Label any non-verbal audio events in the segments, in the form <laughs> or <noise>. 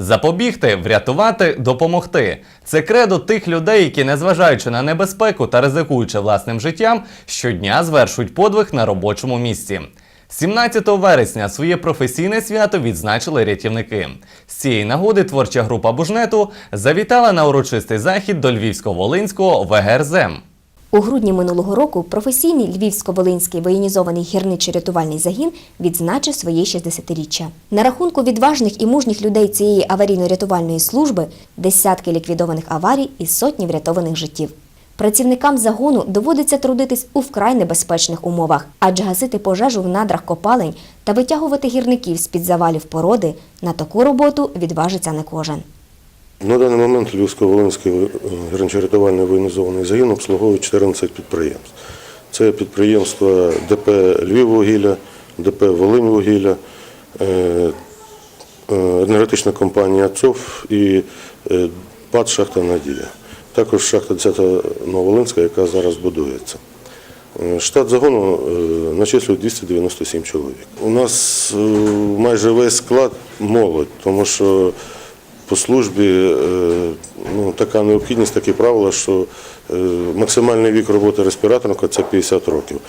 Запобігти, врятувати, допомогти. Це кредо тих людей, які, незважаючи на небезпеку та ризикуючи власним життям, щодня звершують подвиг на робочому місці. 17 вересня своє професійне свято відзначили рятівники. З цієї нагоди творча група Бужнету завітала на урочистий захід до Львівсько-Волинського ВГРЗМ. У грудні минулого року професійний львівсько-волинський воєнізований гірничо-рятувальний загін відзначив своє 60-річчя. На рахунку відважних і мужніх людей цієї аварійно-рятувальної служби десятки ліквідованих аварій і сотні врятованих життів. Працівникам загону доводиться трудитись у вкрай небезпечних умовах, адже гасити пожежу в надрах копалень та витягувати гірників з-під завалів породи на таку роботу відважиться не кожен. На даний момент Львівсько-Волинський гранчо-рятувальний воєнізований загін обслуговує 14 підприємств. Це підприємства ДП Львіввугілля, ДП Волиньвугілля, е, е, енергетична компанія ЦОВ і е, ПАД «Шахта Надія». Також шахта 10 Нововолинська, яка зараз будується. Е, Штат загону е, начислює 297 чоловік. У нас е, майже весь склад молодь, тому що по службі е, ну, така необхідність, такі правила, що е, максимальний вік роботи респіраторника це 50 років.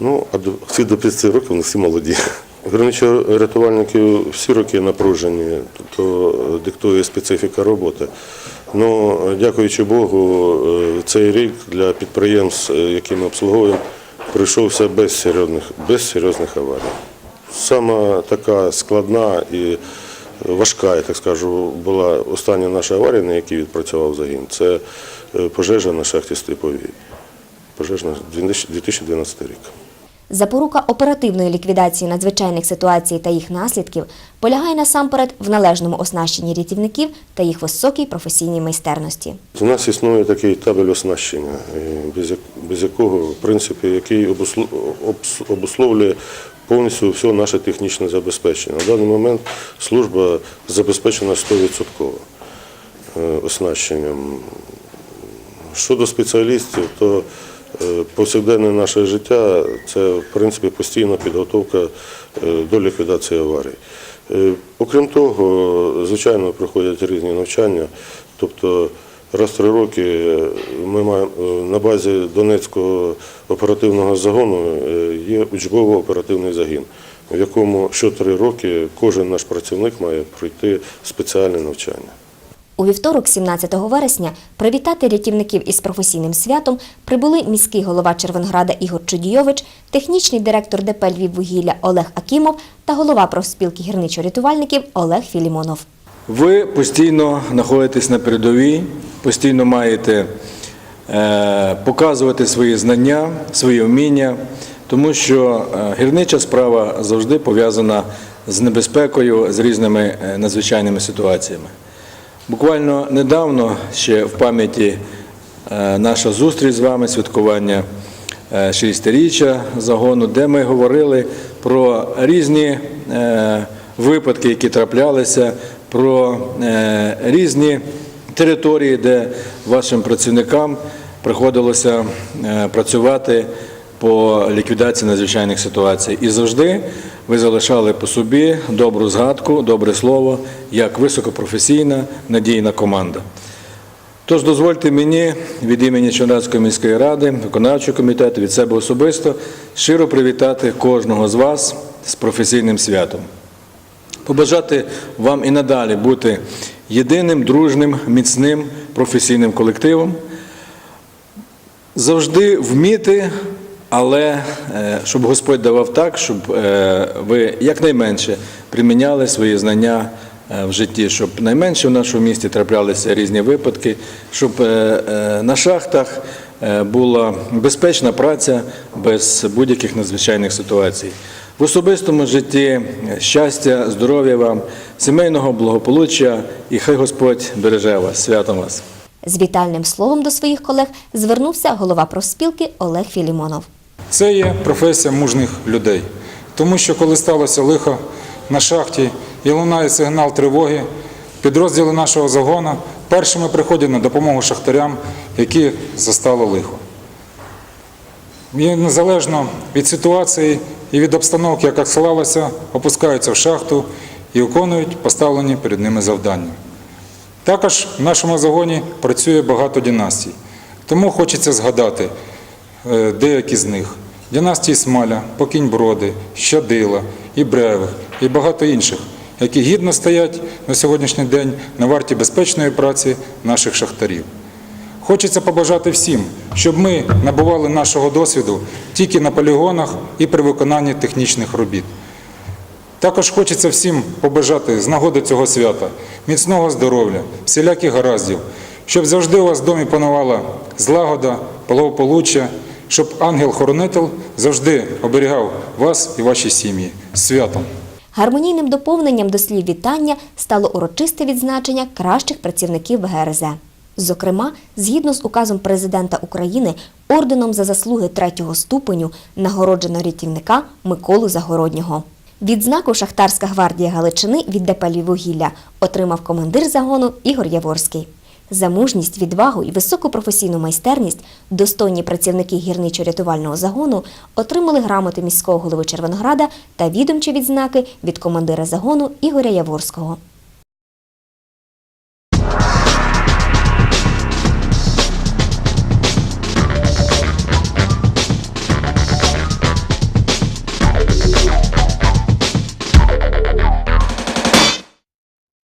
Ну, а всі до 50 років вони всі молоді. <laughs> Граничо-рятувальники всі роки напружені, тобто е, диктує специфіка роботи. Ну, дякуючи Богу, цей рік для підприємств, які ми обслуговуємо, пройшовся без серйозних, без серйозних аварій. Сама така складна і важка, я так скажу, була остання наша аварія, на якій відпрацював загін. Це е, пожежа на шахті Степовій. Пожежна 2012 рік. Запорука оперативної ліквідації надзвичайних ситуацій та їх наслідків полягає насамперед в належному оснащенні рятівників та їх високій професійній майстерності. У нас існує такий табель оснащення, е, без, як- без якого, в принципі, який обусловлює повністю все наше технічне забезпечення. На даний момент служба забезпечена 100% е, оснащенням. Щодо спеціалістів, то е, повсякденне наше життя це в принципі постійна підготовка е, до ліквідації аварій. Окрім того, звичайно, проходять різні навчання. Тобто раз три роки е, ми маємо е, на базі Донецького оперативного загону е, є учбово-оперативний загін, в якому щотри роки кожен наш працівник має пройти спеціальне навчання. У вівторок, 17 вересня, привітати рятівників із професійним святом прибули міський голова Червонограда Ігор Чудійович, технічний директор ДП Львіввугілля Олег Акімов та голова профспілки гірничо-рятувальників Олег Філімонов. Ви постійно знаходитесь на передовій, постійно маєте е, показувати свої знання, свої вміння, тому що е, гірнича справа завжди пов'язана з небезпекою, з різними е, надзвичайними ситуаціями. Буквально недавно ще в пам'яті наша зустріч з вами, святкування е, 60-річчя загону, де ми говорили про різні випадки, які траплялися, про е, різні території, де вашим працівникам приходилося е, працювати по ліквідації надзвичайних ситуацій. І завжди ви залишали по собі добру згадку, добре слово, як високопрофесійна, надійна команда. Тож дозвольте мені від імені Чернецької міської ради, виконавчого комітету, від себе особисто щиро привітати кожного з вас з професійним святом. Побажати вам і надалі бути єдиним, дружним, міцним професійним колективом, завжди вміти, але е, щоб Господь давав так, щоб е, ви якнайменше приміняли свої знання е, в житті, щоб найменше в нашому місті траплялися різні випадки, щоб на шахтах була безпечна праця без будь-яких надзвичайних ситуацій. В особистому житті щастя, здоров'я вам, сімейного благополуччя і хай Господь береже вас. Святом вас! З вітальним словом до своїх колег звернувся голова профспілки Олег Філімонов. Це є професія мужних людей. Тому що коли сталося лихо на шахті і лунає сигнал тривоги, підрозділи нашого загону першими приходять на допомогу шахтарям, які застало лихо. І незалежно від ситуації і від обстановки, яка склалася, опускаються в шахту і виконують поставлені перед ними завдання. Також в нашому загоні працює багато династій, тому хочеться згадати е, деякі з них. Династії Смаля, Покінь-Броди, Щадила, Ібревих і багато інших, які гідно стоять на сьогоднішній день на варті безпечної праці наших шахтарів. Хочеться побажати всім, щоб ми набували нашого досвіду тільки на полігонах і при виконанні технічних робіт. Також хочеться всім побажати з нагоди цього свята міцного здоров'я, всіляких гараздів, щоб завжди у вас в домі панувала злагода, благополуччя, щоб ангел-хоронитель завжди оберігав вас і ваші сім'ї. Святом! Гармонійним доповненням до слів вітання стало урочисте відзначення кращих працівників ВГРЗ. Зокрема, згідно з указом президента України, орденом за заслуги третього ступеню нагороджено рятівника Миколу Загороднього. Відзнаку Шахтарська гвардія Галичини від ДП «Львіввугілля» отримав командир загону Ігор Яворський. За мужність, відвагу і високу професійну майстерність достойні працівники гірничо-рятувального загону отримали грамоти міського голови Червонограда та відомчі відзнаки від командира загону Ігоря Яворського.